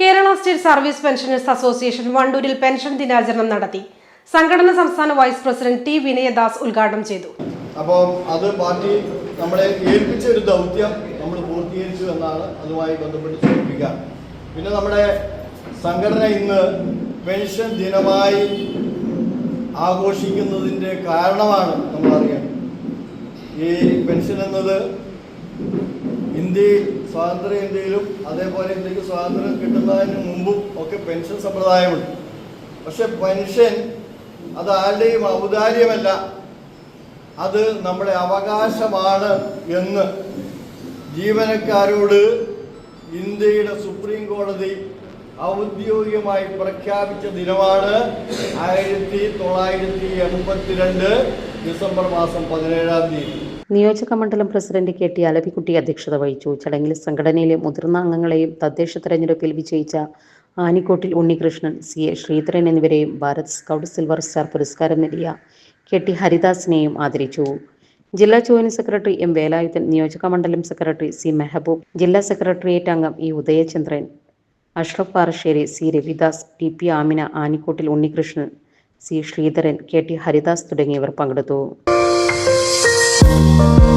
Kerala state service pensioners association വണ്ടൂരിൽ pension ദിനാചരണം നടത്തി. സംഘടന സംസ്ഥാന വൈസ് പ്രസിഡന്റ് ടി വിനയദാസ് ഉദ്ഘാടനം ചെയ്തു. അപ്പോൾ അത് പാർട്ടി നമ്മളെ ഏൽപ്പിച്ച ഒരു ദൗത്യം നമ്മൾ പൂർത്തീകരിച്ചു എന്നാണ് അതുമായി ബന്ധപ്പെട്ട് സൂചിപ്പിക്കുക. പിന്നെ നമ്മുടെ സംഘടന ഇന്ന് പെൻഷൻ ദിനമായി ആഘോഷിക്കുന്നതിന്റെ കാരണമാണ് നമ്മളറിയാം ഈ പെൻഷൻ എന്നത് ഇന്ത്യയിൽ സ്വാതന്ത്ര്യ ഇന്ത്യയിലും അതേപോലെ ഇന്ത്യയ്ക്ക് സ്വാതന്ത്ര്യം കിട്ടുന്നതിന് മുമ്പും ഒക്കെ പെൻഷൻ സമ്പ്രദായമുണ്ട്. പക്ഷെ പെൻഷൻ അത് ആരുടെയും ഔദാര്യമല്ല. അത് നമ്മുടെ അവകാശമാണ് എന്ന് ജീവനക്കാരോട് ഇന്ത്യയുടെ സുപ്രീം കോടതി ഔദ്യോഗികമായി പ്രഖ്യാപിച്ച ദിനമാണ് ആയിരത്തി തൊള്ളായിരത്തി എൺപത്തിരണ്ട് ഡിസംബർ മാസം പതിനേഴാം തീയതി. നിയോജക മണ്ഡലം പ്രസിഡന്റ് കെ ടി അലവിക്കുട്ടി അധ്യക്ഷത വഹിച്ചു. ചടങ്ങിൽ സംഘടനയിലെ മുതിർന്ന അംഗങ്ങളെയും തദ്ദേശ തെരഞ്ഞെടുപ്പിൽ വിജയിച്ച ആനിക്കോട്ടിൽ ഉണ്ണികൃഷ്ണൻ സി. എ. ശ്രീധരൻ എന്നിവരെയും ഭാരത് സ്കൗട്ട് സിൽവർ സ്റ്റാർ പുരസ്കാരം നേടിയ കെ ടി ഹരിദാസിനെയും ആദരിച്ചു. ജില്ലാ ജോയിന്റ് സെക്രട്ടറി എം. വേലായുധൻ നിയോജക മണ്ഡലം സെക്രട്ടറി സി. മെഹബൂബ് ജില്ലാ സെക്രട്ടേറിയറ്റ് അംഗം E. Udayachandran Ashraf Parassery C. Ravidas T. P. Amina Anikkottil Unnikrishnan C. Sreedharan K T Haridas തുടങ്ങിയവർ പങ്കെടുത്തു. Thank